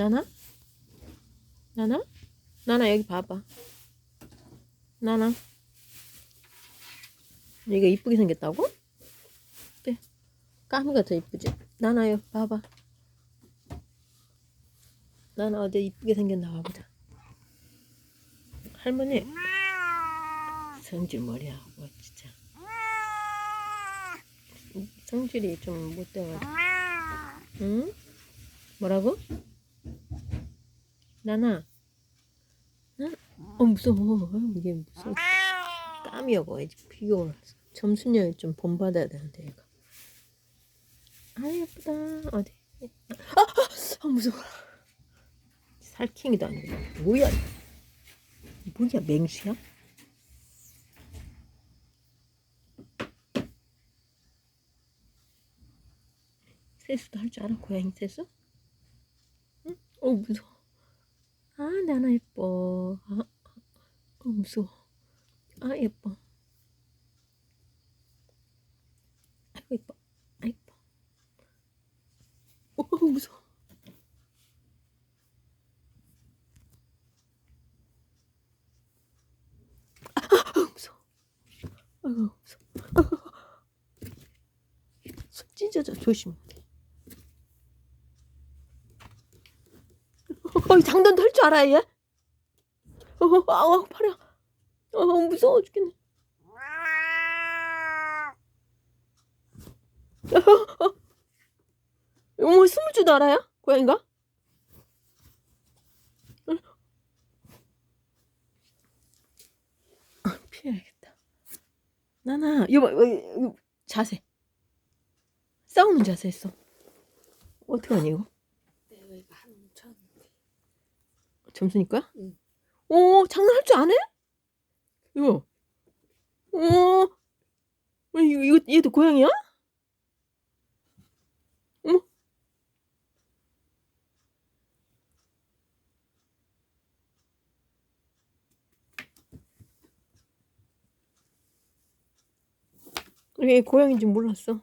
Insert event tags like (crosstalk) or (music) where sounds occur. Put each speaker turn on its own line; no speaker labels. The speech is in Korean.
나나? 나나? 나나 여기 봐봐. 나나. 얘가 이쁘게 생겼다고? 그래. 까미가 더 이쁘지? 나나 여기 봐봐. 나나 어디 이쁘게 생겼나 봐보자. 할머니 성질 머리하고 진짜 성질이 좀 못돼가지고 응? 뭐라고? 나나. 응? 어 무서워. 어, 이게 무서워. 까미여고 이제 비교를 점순이를 좀 본받아야 되는데 얘가. 아 예쁘다. 어디? 아, 아, 아 무서워. 살쾡이도 아니고 뭐야? 뭐야 맹수야? 세수도 할 줄 알아? 고양이 세수? 응? 어 무서워 아 나나 예뻐. 아, 어 무서워. 아 예뻐. 아이고 예뻐. 아 예뻐. 어 (laughs) 무서워. 아, 아 무서워. 아이고 무서워. (laughs) 손 찢어져. 조심 어, 장난도 할줄 알아, 얘? 어, 아우, 팔이야. 어, 무서워 죽겠네. 어머, 숨을 줄도 알아요? 고양이가? 응? 아, 피해야겠다. 나나, 이거 자세. 싸우는 자세 했어. 어떡하니, 이거?
내가 이거 한 쳤는데.
점수니 거야?
응.
오, 장난할 줄 아네? 이거. 오, 어, 이거, 이거, 얘도 고양이야? 어머. 얘 고양인지 몰랐어.